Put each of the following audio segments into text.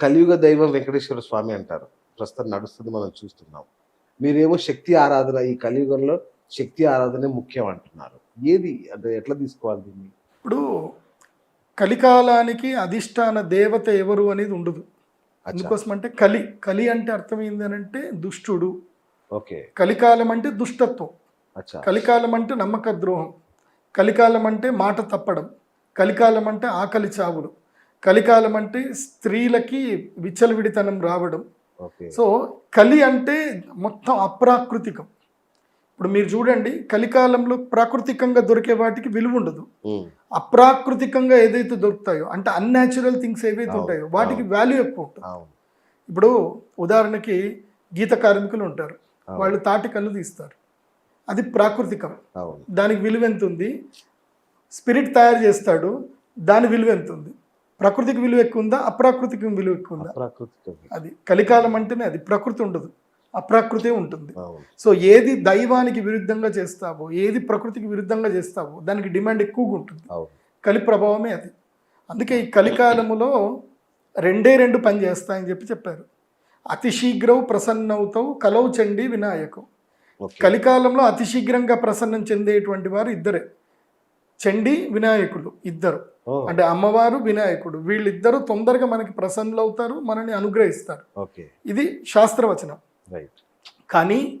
కలియుగ దైవం వెంకటేశ్వర స్వామి అంటారు. ప్రస్తుతం నడుస్తుంది మనం చూస్తున్నాం. మీరేమో శక్తి ఆరాధన ఈ కలియుగంలో శక్తి ఆరాధనే ముఖ్యం అంటున్నారు. ఏది అంటే ఎట్లా తీసుకోవాలి దీన్ని? ఇప్పుడు కలికాలానికి అధిష్టాన దేవత ఎవరు అనేది ఉండదు. అందుకోసం అంటే కలి కలి అంటే అర్థం ఏంటంటే దుష్టుడు. ఓకే. కలికాలం అంటే దుష్టత్వం. అచ్చా. కలికాలం అంటే నమ్మక ద్రోహం. కలికాలం అంటే మాట తప్పడం. కలికాలం అంటే ఆకలి చావులు. కలికాలం అంటే స్త్రీలకి విచ్చలవిడితనం రావడం. సో కలి అంటే మొత్తం అప్రాకృతికం. ఇప్పుడు మీరు చూడండి కలికాలంలో ప్రాకృతికంగా దొరికే వాటికి విలువ ఉండదు. అప్రాకృతికంగా ఏదైతే దొరుకుతాయో అంటే అన్యాచురల్ థింగ్స్ ఏవైతే ఉంటాయో వాటికి. వాల్యూ ఎక్కువ ఉంటుంది. ఇప్పుడు ఉదాహరణకి గీత కార్మికులు ఉంటారు. వాళ్ళు తాటి కళ్ళు తీస్తారు. అది ప్రాకృతికం. దానికి విలువ ఎంత ఉంది? స్పిరిట్ తయారు చేస్తాడు దాని విలువ ఎంత ఉంది? ప్రకృతికి విలువ ఎక్కువ ఉందా? అప్రాకృతిక విలువ ఎక్కువ ఉందా? అది కలికాలం అంటేనే అది ప్రకృతి ఉండదు. అప్రాకృతే ఉంటుంది. సో ఏది దైవానికి విరుద్ధంగా చేస్తావో ఏది ప్రకృతికి విరుద్ధంగా చేస్తావో దానికి డిమాండ్ ఎక్కువగా ఉంటుంది. కలి ప్రభావమే అది. అందుకే ఈ కలికాలములో రెండే రెండు పని చేస్తాయని చెప్పి చెప్పారు. అతి శీఘ్రం ప్రసన్నవుతావు కలవు చండి వినాయకం కలికాలంలో అతి శీఘ్రంగా ప్రసన్నం చెందేటువంటి వారు ఇద్దరే. చండి వినాయకుడు ఇద్దరు. అంటే అమ్మవారు వినాయకుడు. వీళ్ళిద్దరూ తొందరగా మనకి ప్రసన్నులు అవుతారు మనని అనుగ్రహిస్తారు ఇది శాస్త్రవచనం. రైట్. కానీ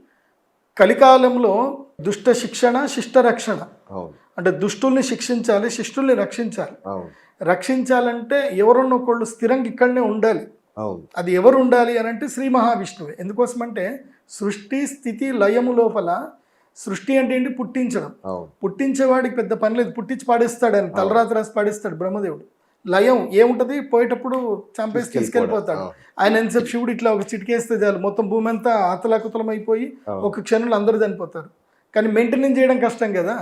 కలికాలంలో దుష్ట శిక్షణ శిష్ట రక్షణ. అంటే దుష్టుల్ని శిక్షించాలి శిష్టుల్ని రక్షించాలి. రక్షించాలంటే ఎవరన్నా ఒకళ్ళు స్థిరంగా ఇక్కడనే ఉండాలి. అది ఎవరు ఉండాలి అని అంటే శ్రీ మహావిష్ణువే. ఎందుకోసమంటే సృష్టి స్థితి లయము లోపల సృష్టి అంటే ఏంటి? పుట్టించడం. పుట్టించేవాడికి పెద్ద పని లేదు. పుట్టించి పాడేస్తాడు ఆయన తలరాత్రి రాసి పాడేస్తాడు బ్రహ్మదేవుడు. లయం ఏముంటది? పోయేటప్పుడు చంపేసి తీసుకెళ్ళిపోతాడు. ఆయన ఎంతసేపు శివుడు ఇట్లా ఒక చిటికేస్తే చాలు. మొత్తం భూమి అంతా అతలాకుతలం అయిపోయి. ఒక క్షణంలో అందరూ చనిపోతారు. కానీ మెయింటెనెన్స్ చేయడం కష్టం కదా.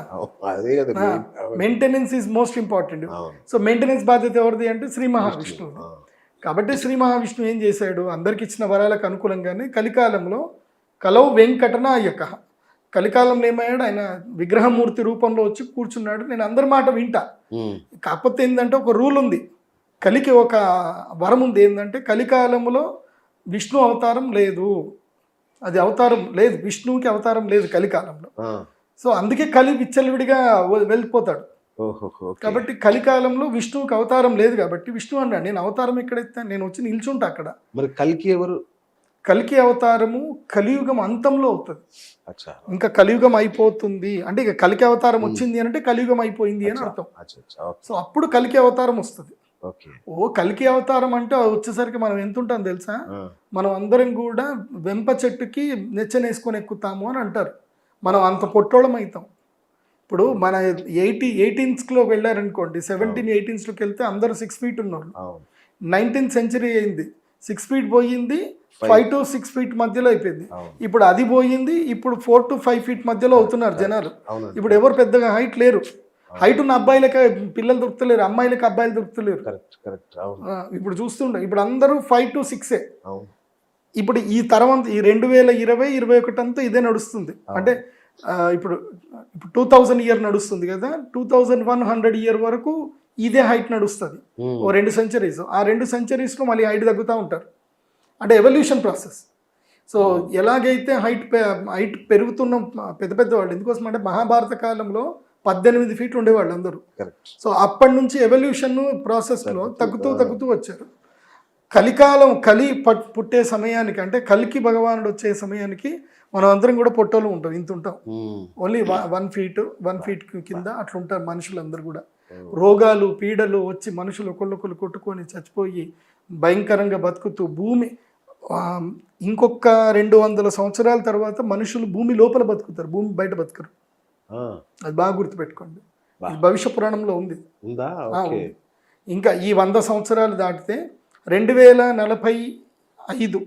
Maintenance is most important so maintenance బాధ్యత ఎవరిది అంటే శ్రీ మహావిష్ణువు. కాబట్టి శ్రీ మహావిష్ణువు ఏం చేశాడు? అందరికి ఇచ్చిన వరాలకు అనుకూలంగానే కలికాలంలో కలవు వెంకటనాయక కలికాలంలో ఏమయ్యాడు? ఆయన విగ్రహమూర్తి రూపంలో వచ్చి కూర్చున్నాడు. నేను అందరి మాట వింటా. కాకపోతే ఏంటంటే ఒక రూల్ ఉంది. కలికి ఒక వరం ఉంది. ఏంటంటే కలికాలంలో విష్ణు అవతారం లేదు. అది అవతారం లేదు. విష్ణువుకి అవతారం లేదు కలికాలంలో. సో అందుకే కలి విచ్చలవిడిగా వెళ్ళిపోతాడు. కాబట్టి కలికాలంలో విష్ణువుకి అవతారం లేదు కాబట్టి విష్ణు అన్నాడు. నేను అవతారం ఎక్కడైతే నేను వచ్చి నిల్చుంటా అక్కడ. మరి కల్కి ఎవరు? కలికి అవతారము కలియుగం అంతంలో అవుతుంది. అచ్చా. ఇంకా కలియుగం అయిపోతుంది. అంటే ఇక కలికి అవతారం వచ్చింది అంటే కలియుగం అయిపోయింది అని అర్థం. సో అప్పుడు కలికి అవతారం వస్తుంది. ఓ కలికి అవతారం అంటే వచ్చేసరికి మనం ఎంత ఉంటాం తెలుసా? మనం అందరం కూడా వెంప చెట్టుకి నెచ్చనేసుకొని ఎక్కుతాము అని అంటారు. మనం అంత పొట్టోళం అవుతాం ఇప్పుడు మన ఎయిటీ ఎయిటీన్స్లో వెళ్ళారనుకోండి సెవెంటీన్ ఎయిటీన్స్లోకి వెళ్తే అందరూ సిక్స్ ఫీట్ ఉన్నారు. నైన్టీన్త్ సెంచరీ అయింది. సిక్స్ ఫీట్ పోయింది ఫైవ్ టు సిక్స్ ఫీట్ మధ్యలో అయిపోయింది. ఇప్పుడు అది పోయింది ఇప్పుడు ఫోర్ టు ఫైవ్ ఫీట్ మధ్యలో అవుతున్నారు జనాలు. ఇప్పుడు ఎవరు పెద్దగా హైట్ లేరు. హైట్ ఉన్న అబ్బాయిలకి పిల్లలు దొరుకుతలేరు అమ్మాయిలకి అబ్బాయిలు దొరుకుతలేరు. ఇప్పుడు చూస్తుండే ఇప్పుడు అందరూ ఫైవ్ టు సిక్సే ఇప్పుడు ఈ తరం ఈ రెండు వేల ఇరవై ఇరవై ఒకటి అంతా ఇదే నడుస్తుంది. అంటే ఇప్పుడు ఇప్పుడు టూ థౌజండ్ ఇయర్ నడుస్తుంది కదా two thousand one hundred year వరకు ఇదే హైట్ నడుస్తుంది. ఉమ్, ఓ రెండు సెంచరీస్ ఆ రెండు సెంచరీస్లో మళ్ళీ హైట్ తగ్గుతూ ఉంటారు. అంటే ఎవల్యూషన్ ప్రాసెస్ సో ఎలాగైతే హైట్ హైట్ పెరుగుతున్న పెద్ద పెద్ద వాళ్ళు ఎందుకోసం అంటే మహాభారత కాలంలో పద్దెనిమిది ఫీట్లు ఉండేవాళ్ళు అందరూ. సో అప్పటి నుంచి ఎవల్యూషన్ ప్రాసెస్లో తగ్గుతూ తగ్గుతూ వచ్చారు. కలికాలం కలి పట్- పుట్టే సమయానికి అంటే కలికి భగవానుడు వచ్చే సమయానికి మనం అందరం కూడా పొట్టోలు ఉంటాం ఇంత ఉంటాం. Only one feet one feet కింద అట్లా ఉంటారు మనుషులందరూ కూడా. రోగాలు పీడలు వచ్చి మనుషులు ఒకళ్ళొకళ్ళు కొట్టుకొని చచ్చిపోయి భయంకరంగా బతుకుతూ భూమి ఇంకొక రెండు వందల సంవత్సరాల తర్వాత మనుషులు భూమి లోపల బతుకుతారు భూమి బయట బతకరు. అది బాగా గుర్తుపెట్టుకోండి. భవిష్య పురాణంలో ఉంది. ఇంకా ఈ వంద సంవత్సరాలు దాటితే రెండు వేల నలభై ఐదు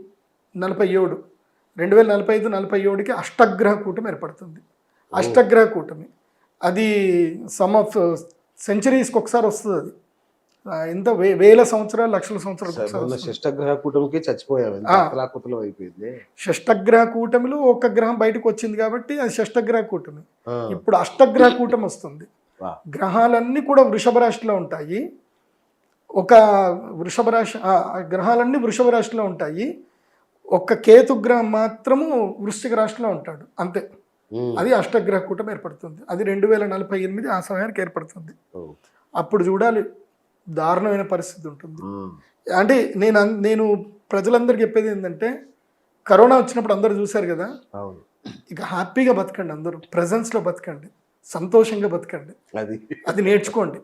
నలభై ఏడు రెండు వేల నలభై ఐదు నలభై ఏడుకి అష్టగ్రహ కూటమి ఏర్పడుతుంది. అష్టగ్రహ కూటమి. అది సమ్ ఆఫ్ సెంచరీస్కి ఒకసారి వస్తుంది అది. ఎంత వేల సంవత్సరాలు లక్షల సంవత్సరాలు. షష్టగ్రహ కూటమికి చచ్చిపోయాం ఎంత ఆ. అతలాకుతలం అయిపోయింది. షష్టగ్రహ కూటమిలో ఒక గ్రహం బయటకు వచ్చింది కాబట్టి అది షష్టగ్రహ కూటమి. ఇప్పుడు అష్టగ్రహ కూటమి వస్తుంది. గ్రహాలన్నీ కూడా వృషభ రాశిలో ఉంటాయి. ఒక వృషభ రాశి గ్రహాలన్నీ వృషభ రాశిలో ఉంటాయి. ఒక్క కేతు గ్రహం మాత్రము వృశ్చిక రాశిలో ఉంటాడు. అంతే. అది అష్టగ్రహ కూటం ఏర్పడుతుంది. అది రెండు వేల నలభై ఎనిమిది ఆ సమయానికి ఏర్పడుతుంది. అప్పుడు చూడాలి. దారుణమైన పరిస్థితి ఉంటుంది. అంటే నేను నేను ప్రజలందరికీ చెప్పేది ఏంటంటే కరోనా వచ్చినప్పుడు అందరూ చూశారు కదా? ఇక హ్యాపీగా బతకండి అందరూ ప్రజెన్స్లో బతకండి సంతోషంగా బతకండి. అది. అది నేర్చుకోండి.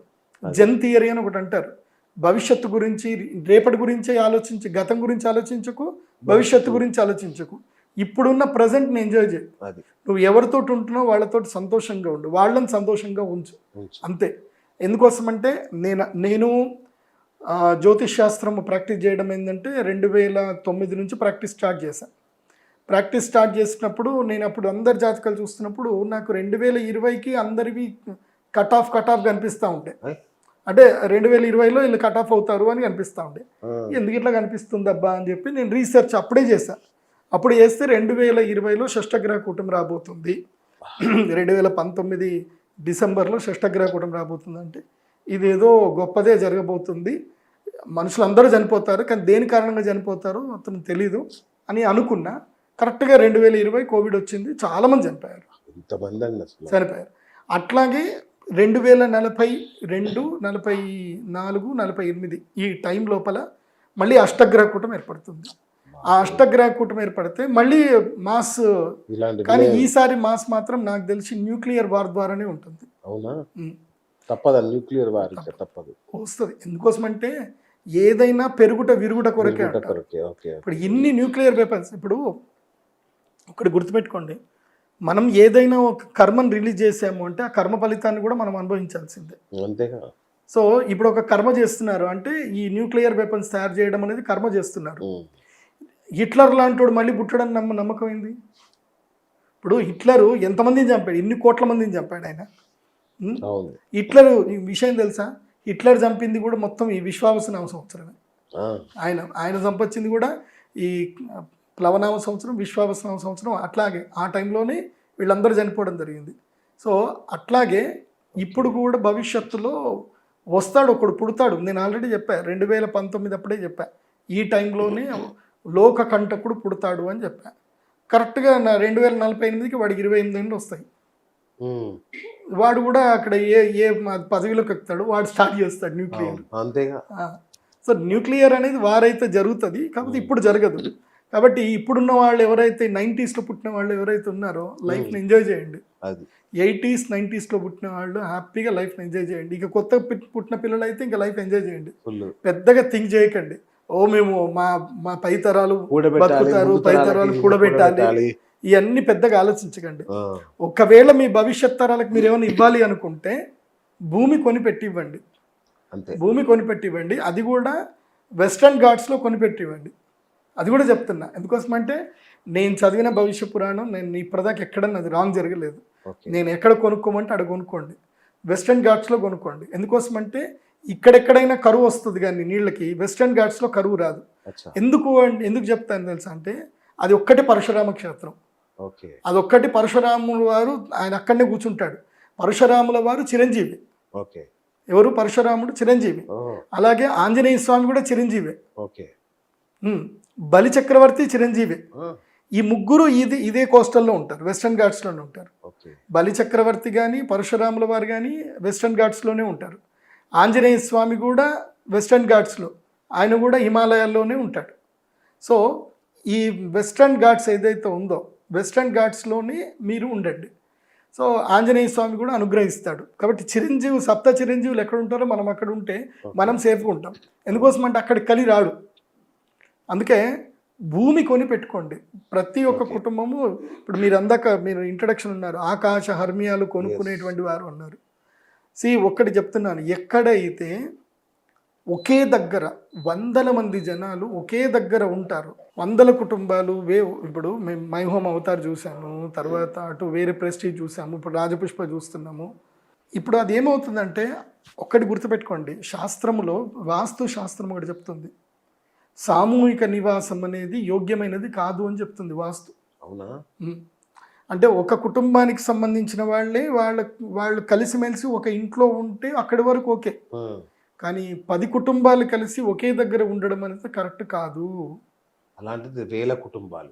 జన్ థియరీ అని ఒకటి అంటారు. భవిష్యత్తు గురించి రేపటి గురించి ఆలోచించి గతం గురించి ఆలోచించకు భవిష్యత్తు. గురించి ఆలోచించకు. ఇప్పుడున్న ప్రజెంట్ని ఎంజాయ్ చేయి. అది. నువ్వు ఎవరితోటి ఉంటున్నావు వాళ్ళతో సంతోషంగా ఉండు. వాళ్ళని సంతోషంగా ఉంచు. అంతే. ఎందుకోసమంటే నేను నేను జ్యోతిష్ శాస్త్రం ప్రాక్టీస్ చేయడం ఏంటంటే రెండు వేల తొమ్మిది నుంచి ప్రాక్టీస్ స్టార్ట్ చేశాను ప్రాక్టీస్ స్టార్ట్ చేసినప్పుడు నేను అప్పుడు అందరి జాతకాలు చూస్తున్నప్పుడు నాకు రెండు వేల ఇరవైకి అందరివి కట్ ఆఫ్ కట్ ఆఫ్ కనిపిస్తూ ఏయ్. అంటే రెండు వేల ఇరవైలో వీళ్ళు కట్ ఆఫ్ అవుతారు అని కనిపిస్తూ ఉండే. ఎందుకు ఇట్లా కనిపిస్తుంది అబ్బా అని చెప్పి నేను రీసెర్చ్ అప్పుడే చేశాను అప్పుడు చేస్తే రెండు వేల ఇరవైలో షష్టగ్రహ కూటమి రాబోతుంది. రెండు వేల పంతొమ్మిది డిసెంబర్లో షష్టగ్రహ కూటమి రాబోతుంది అంటే ఇదేదో గొప్పదే జరగబోతుంది. మనుషులందరూ చనిపోతారు కానీ దేని కారణంగా చనిపోతారో అతను తెలీదు అని అనుకున్నా. కరెక్ట్గా రెండు వేల ఇరవై కోవిడ్ వచ్చింది చాలామంది చనిపోయారు. చనిపోయారు. అట్లాగే రెండు వేల నలభై రెండు నలభై నాలుగు నలభై ఎనిమిది ఈ టైం లోపల మళ్ళీ అష్టగ్రహ కూటం ఏర్పడుతుంది. ఆ అష్టగ్రహ కూటం ఏర్పడితే మళ్ళీ మాస్ కానీ ఈసారి మాస్ మాత్రం నాకు తెలిసి న్యూక్లియర్ వార్ ద్వారానే ఉంటుంది. అవునా. తప్పదు న్యూక్లియర్ వార్ తప్పదు. వస్తుంది. ఎందుకోసమంటే ఏదైనా పెరుగుట విరుగుట కొరకే ఇప్పుడు ఇన్ని న్యూక్లియర్ వెపన్స్ ఇప్పుడు ఒకటి గుర్తుపెట్టుకోండి. మనం ఏదైనా ఒక కర్మను రిలీజ్ చేసాము అంటే ఆ కర్మ ఫలితాన్ని కూడా మనం అనుభవించాల్సిందే. అంతేగా? సో ఇప్పుడు ఒక కర్మ చేస్తున్నారు అంటే ఈ న్యూక్లియర్ వెపన్స్ తయారు చేయడం అనేది కర్మ చేస్తున్నారు. హిట్లర్ లాంటి వాడు మళ్ళీ పుట్టడం నమ్మ నమ్మకం ఏంది? ఇప్పుడు హిట్లరు ఎంతమందిని చంపాడు? ఎన్ని కోట్ల మందిని చంపాడు ఆయన? హిట్లర్ ఈ విషయం తెలుసా? హిట్లర్ చంపింది కూడా మొత్తం ఈ విశ్వావసనామ సంవత్సరమే. ఆయన ఆయన సంపచ్చింది కూడా ఈ ప్లవనామ సంవత్సరం విశ్వావసనామ సంవత్సరం అట్లాగే ఆ టైంలోనే వీళ్ళందరూ చనిపోవడం జరిగింది. సో అట్లాగే ఇప్పుడు కూడా భవిష్యత్తులో వస్తాడు ఒకడు పుడతాడు. నేను ఆల్రెడీ చెప్పా రెండు వేల పంతొమ్మిది అప్పుడే చెప్పా. ఈ టైంలోనే లోక కంటకుడు పుడతాడు అని చెప్పా. కరెక్ట్గా నా రెండు వేల నలభై ఎనిమిదికి వాడికి ఇరవై ఎనిమిది ఏళ్ళు వస్తాయి. వాడు కూడా అక్కడ ఏ ఏ మ- పదవిలోకి ఎక్కుతాడు వాడు స్టార్ట్ చేస్తాడు న్యూక్లియర్. అంతేగా. సో న్యూక్లియర్ అనేది వారైతే జరుగుతుంది కాకపోతే ఇప్పుడు జరగదు. కాబట్టి ఇప్పుడున్న వాళ్ళు ఎవరైతే నైంటీస్లో పుట్టిన వాళ్ళు ఎవరైతే ఉన్నారో లైఫ్ని ఎంజాయ్ చేయండి. ఎయిటీస్ నైంటీస్లో పుట్టిన వాళ్ళు హ్యాపీగా లైఫ్ని ఎంజాయ్ చేయండి. ఇక కొత్త పుట్- పుట్టిన పిల్లలు అయితే ఇంకా లైఫ్ ఎంజాయ్ చేయండి. పెద్దగా థింక్ చేయకండి. ఓ మేము మా మా పై తరాలు కూడబెట్టాలి బతుకుతారు ముందు పై తరాలకి తరాలు కూడబెట్టాలి. ఇవన్నీ పెద్దగా ఆలోచించకండి. ఒకవేళ మీ భవిష్యత్ తరాలకు మీరు ఏమైనా ఇవ్వాలి అనుకుంటే భూమి కొనిపెట్టి ఇవ్వండి అంతే. భూమి కొనిపెట్టి ఇవ్వండి అది కూడా వెస్ట్రన్ ఘాట్స్లో కొనిపెట్టి ఇవ్వండి అది కూడా చెప్తున్నా. ఎందుకోసం అంటే నేను చదివిన భవిష్య పురాణం నేను ఇప్పటిదాకా ఎక్కడన్నా అది రాంగ్ జరగలేదు. నేను ఎక్కడ కొనుక్కోమంటే అక్కడ కొనుక్కోండి. వెస్ట్రన్ ఘాట్స్లో కొనుక్కోండి. ఎందుకోసం అంటే ఇక్కడెక్కడైనా కరువు వస్తుంది కానీ నీళ్ళకి వెస్ట్రన్ ఘాట్స్లో కరువు రాదు. ఎందుకు ఎందుకు చెప్తాను తెలుసా అంటే అది ఒక్కటే పరశురామ క్షేత్రం. ఓకే. అదొక్కటి పరశురాముల వారు ఆయన అక్కడనే కూర్చుంటాడు. పరశురాముల వారు చిరంజీవి. ఓకే. ఎవరు? పరశురాముడు చిరంజీవి. అలాగే ఆంజనేయ స్వామి కూడా చిరంజీవి. ఓకే. బలి చక్రవర్తి చిరంజీవి. ఈ ముగ్గురు ఇది ఇదే కోస్టల్లో ఉంటారు వెస్ట్రన్ ఘాట్స్లోనే ఉంటారు. బలి చక్రవర్తి కానీ పరశురాముల వారు కానీ వెస్ట్రన్ ఘాట్స్లోనే ఉంటారు. ఆంజనేయ స్వామి కూడా వెస్ట్రన్ ఘాట్స్లో ఆయన కూడా హిమాలయాల్లోనే ఉంటాడు. సో ఈ వెస్ట్రన్ ఘాట్స్ ఏదైతే ఉందో వెస్ట్రన్ ఘాట్స్లోనే మీరు ఉండండి. సో ఆంజనేయ స్వామి కూడా అనుగ్రహిస్తాడు. కాబట్టి చిరంజీవి సప్త చిరంజీవులు ఎక్కడ ఉంటారో మనం అక్కడ ఉంటే మనం సేఫ్గా ఉంటాం. ఎందుకోసం అంటే అక్కడ కలి రాడు. అందుకే భూమి కొని పెట్టుకోండి. ప్రతి ఒక్క. కుటుంబము ఇప్పుడు మీరు అందాక మీరు ఇంట్రడక్షన్ ఉన్నారు ఆకాశ హర్మియాలు కొనుక్కునేటువంటి వారు అన్నారు సి ఒక్కటి చెప్తున్నాను. ఎక్కడైతే ఒకే దగ్గర వందల మంది జనాలు ఒకే దగ్గర ఉంటారు వందల కుటుంబాలు వే ఇప్పుడు మేము మై హోమ్ అవతార్ చూసాము తర్వాత అటు వేరే ప్రెస్టీజ్ చూసాము ఇప్పుడు రాజపుష్ప చూస్తున్నాము. ఇప్పుడు అది ఏమవుతుందంటే ఒక్కటి గుర్తుపెట్టుకోండి శాస్త్రములో వాస్తు శాస్త్రం ఒకటి చెప్తుంది. సామూహిక నివాసం అనేది యోగ్యమైనది కాదు అని చెప్తుంది వాస్తు. అవునా. అంటే ఒక కుటుంబానికి సంబంధించిన వాళ్ళే వాళ్ళ వాళ్ళు కలిసిమెలిసి ఒక ఇంట్లో ఉంటే అక్కడి వరకు ఓకే. కానీ పది కుటుంబాలు కలిసి ఒకే దగ్గర ఉండడం అనేది కరెక్ట్ కాదు. అలాంటిది వేల కుటుంబాలు.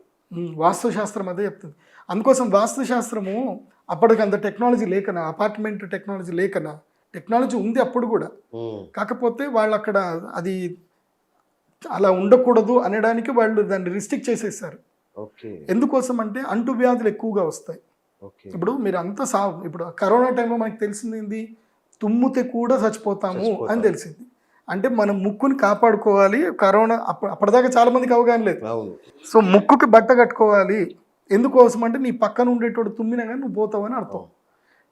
వాస్తుశాస్త్రం అదే చెప్తుంది. అందుకోసం వాస్తుశాస్త్రము అప్పటికి అంత టెక్నాలజీ లేకనా అపార్ట్మెంట్ టెక్నాలజీ లేకనా టెక్నాలజీ ఉంది అప్పుడు కూడా. కాకపోతే వాళ్ళు అక్కడ అది అలా ఉండకూడదు అనడానికి వాళ్ళు దాన్ని రిస్ట్రిక్ట్ చేసేసారు. ఎందుకోసం అంటే అంటు వ్యాధులు ఎక్కువగా వస్తాయి. ఇప్పుడు మీరు అంతా సా ఇప్పుడు కరోనా టైంలో మనకి తెలిసింది ఏంది? తుమ్ముతే కూడా చచ్చిపోతాము చచ్చిపోతాం. అని తెలిసింది. అంటే మనం ముక్కుని కాపాడుకోవాలి. కరోనా అప్ప అప్పటిదాకా చాలా మందికి అవగాహన లేదు. సో ముక్కుకి బట్ట కట్టుకోవాలి. ఎందుకోసం అంటే నీ పక్కన ఉండేటోడు తుమ్మినా కానీ నువ్వు పోతావు అని అర్థం.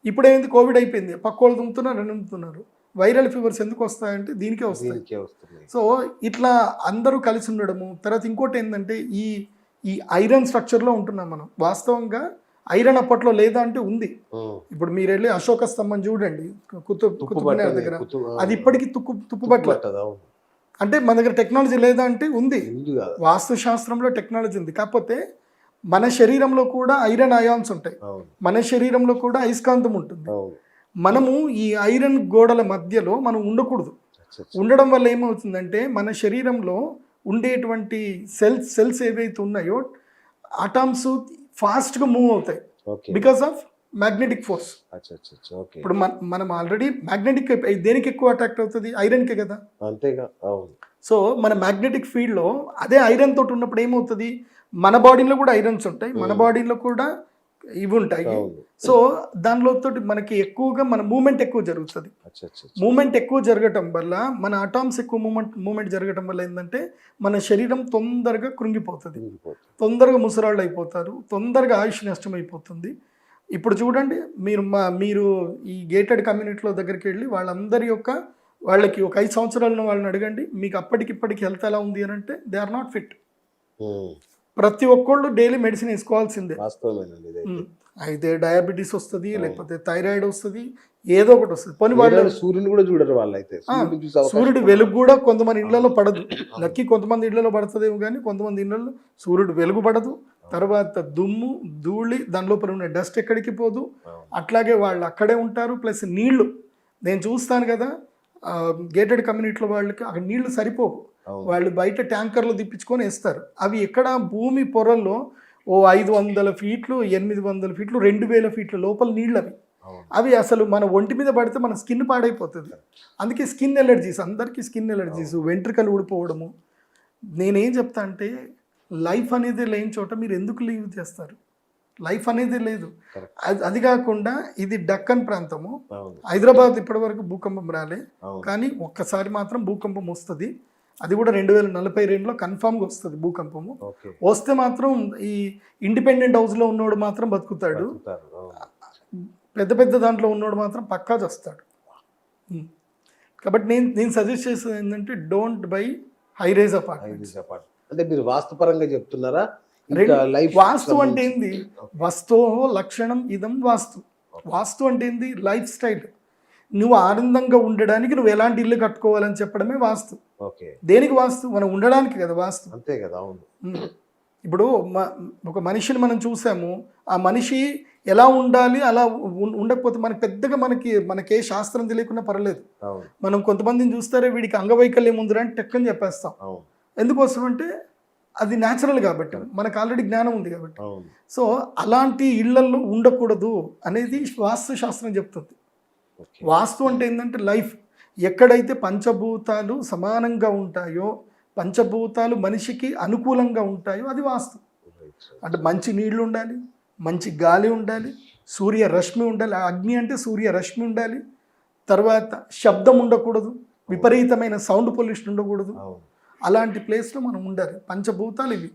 ఇప్పుడు ఏంది? కోవిడ్ అయిపోయింది. పక్క వాళ్ళు తుమ్ముతున్నారు రెండు తుమ్ముతున్నారు. వైరల్ ఫీవర్స్ ఎందుకు వస్తాయంటే దీనికే వస్తాయి. సో ఇట్లా అందరూ కలిసి ఉండడము. తర్వాత ఇంకోటి ఏంటంటే ఈ ఈ ఐరన్ స్ట్రక్చర్లో ఉంటున్నాం మనం. వాస్తవంగా ఐరన్ అప్పట్లో లేదా అంటే ఉంది. ఇప్పుడు మీరు వెళ్ళి అశోక స్తంభం చూడండి. దగ్గర. అది ఇప్పటికీ తుక్కు తుప్పు తుప్పుబట్ల అంటే మన దగ్గర టెక్నాలజీ లేదా అంటే ఉంది. ఇల్లు కాదు. వాస్తు శాస్త్రంలో టెక్నాలజీ ఉంది. కాకపోతే మన శరీరంలో కూడా ఐరన్ అయాన్స్ ఉంటాయి. మన శరీరంలో కూడా అయస్కాంతం ఉంటుంది. మనము ఈ ఐరన్ గోడల మధ్యలో మనం ఉండకూడదు. ఉండడం వల్ల ఏమవుతుందంటే మన శరీరంలో ఉండేటువంటి సెల్స్ సెల్స్ ఏవైతే ఉన్నాయో అటామ్స్ ఫాస్ట్గా మూవ్ అవుతాయి. బికాస్ ఆఫ్ మ్యాగ్నెటిక్ ఫోర్స్ ఇప్పుడు మన ఆల్రెడీ మ్యాగ్నెటిక్ దేనికి ఎక్కువ అట్రాక్ట్ అవుతుంది? ఐరన్కే కదా? అంతేగా సో మన మ్యాగ్నెటిక్ ఫీల్డ్లో అదే ఐరన్ తోటి ఉన్నప్పుడు ఏమవుతుంది? మన బాడీలో కూడా ఐరన్స్ ఉంటాయి. మన. బాడీలో కూడా ఇవి ఉంటాయి సో దానిలో తోటి మనకి ఎక్కువగా మన మూమెంట్ ఎక్కువ జరుగుతుంది. మూమెంట్ ఎక్కువ జరగటం వల్ల మన అటామ్స్ ఎక్కువ మూమెంట్ మూమెంట్ జరగటం వల్ల ఏంటంటే మన శరీరం తొందరగా కృంగిపోతుంది. తొందరగా ముసరాళ్ళు అయిపోతారు. తొందరగా ఆయుష్ నష్టం అయిపోతుంది. ఇప్పుడు చూడండి మీరు మా మీరు ఈ గేటెడ్ కమ్యూనిటీలో దగ్గరికి వెళ్ళి వాళ్ళందరి యొక్క వాళ్ళకి ఒక ఐదు సంవత్సరాలను వాళ్ళని అడగండి మీకు అప్పటికి ఇప్పటికి హెల్త్ ఎలా ఉంది అని అంటే దే ఆర్ నాట్ ఫిట్ ప్రతి ఒక్కళ్ళు డైలీ మెడిసిన్ వేసుకోవాల్సిందే. అయితే డయాబెటీస్ వస్తుంది లేకపోతే థైరాయిడ్ వస్తుంది ఏదో ఒకటి వస్తుంది. పోనీ వాళ్ళు సూర్యుని కూడా చూడరు వాళ్ళైతే. సూర్యుడు. వెలుగు కూడా కొంతమంది ఇళ్ళలో పడదు. లక్కీ కొంతమంది ఇళ్ళలో పడుతుందేమో కానీ కొంతమంది ఇళ్ళలో సూర్యుడు వెలుగు పడదు. తర్వాత దుమ్ము ధూళి దాని లోపల ఉన్న డస్ట్ ఎక్కడికి పోదు. అట్లాగే వాళ్ళు అక్కడే ఉంటారు ప్లస్ నీళ్ళు. నేను చూస్తాను కదా గేటెడ్ కమ్యూనిటీలో వాళ్ళకి అక్కడ నీళ్ళు సరిపోవు. వాళ్ళు బయట ట్యాంకర్లు తిప్పించుకొని వేస్తారు. అవి ఎక్కడ? భూమి పొరల్లో ఓ ఐదు వందల ఫీట్లు ఎనిమిది వందల ఫీట్లు రెండు వేల ఫీట్ల లోపల నీళ్ళు అవి. అవి అసలు మన ఒంటి మీద పడితే మన స్కిన్ పాడైపోతుంది. అందుకే స్కిన్ ఎలర్జీస్ అందరికీ స్కిన్ ఎలర్జీస్ వెంట్రుకలు ఊడిపోవడము. నేనేం చెప్తా అంటే లైఫ్ అనేది లేని చోట మీరు ఎందుకు లీవ్ చేస్తారు? లైఫ్ అనేది లేదు. అది- అది కాకుండా ఇది డక్కన్ ప్రాంతము. హైదరాబాద్ ఇప్పటివరకు భూకంపం రాలే. కానీ ఒక్కసారి మాత్రం భూకంపం వస్తుంది. అది కూడా రెండు వేల నలభై రెండులో కన్ఫామ్గా వస్తుంది భూకంపము. వస్తే మాత్రం ఈ ఇండిపెండెంట్ హౌస్లో ఉన్నోడు మాత్రం బతుకుతాడు. పెద్ద పెద్ద దాంట్లో ఉన్నోడు మాత్రం పక్కా చేస్తాడు. కాబట్టి నేను నేను సజెస్ట్ చేసేది ఏంటంటే don't buy high rise apartments. అంటే మీరు వాస్తుపరంగా చెప్తున్నారా? వాస్తు అంటే ఏంది? వస్తో లక్షణం ఇదం వాస్తు. వాస్తు అంటే ఏంది? Lifestyle. నువ్వు ఆనందంగా ఉండడానికి నువ్వు ఎలాంటి ఇల్లు కట్టుకోవాలని చెప్పడమే వాస్తు. ఓకే. దేనికి వాస్తు? మనం ఉండడానికి కదా వాస్తు. అంతే కదా అవును. ఇప్పుడు ఒక మనిషిని మనం చూసాము ఆ మనిషి ఎలా ఉండాలి అలా ఉండకపోతే మనకి పెద్దగా మనకి మనకే శాస్త్రం తెలియకుండా పర్లేదు. మనం కొంతమందిని చూస్తారే వీడికి అంగవైకల్యం ఉందిరా అని టెక్కని చెప్పేస్తాం. ఎందుకోసం అంటే అది న్యాచురల్ కాబట్టి మనకు ఆల్రెడీ జ్ఞానం ఉంది కాబట్టి. సో అలాంటి ఇళ్ళల్లో ఉండకూడదు అనేది వాస్తు శాస్త్రం చెప్తుంది. వాస్తు అంటే ఏంటంటే లైఫ్ ఎక్కడైతే పంచభూతాలు సమానంగా ఉంటాయో పంచభూతాలు మనిషికి అనుకూలంగా ఉంటాయో అది వాస్తు. అంటే మంచి నీళ్ళు ఉండాలి మంచి గాలి ఉండాలి సూర్య రశ్మి ఉండాలి అగ్ని అంటే సూర్య రశ్మి ఉండాలి తర్వాత శబ్దం ఉండకూడదు విపరీతమైన సౌండ్ పొల్యూషన్ ఉండకూడదు. అలాంటి ప్లేస్లో మనం ఉండాలి. పంచభూతాలు ఇవి.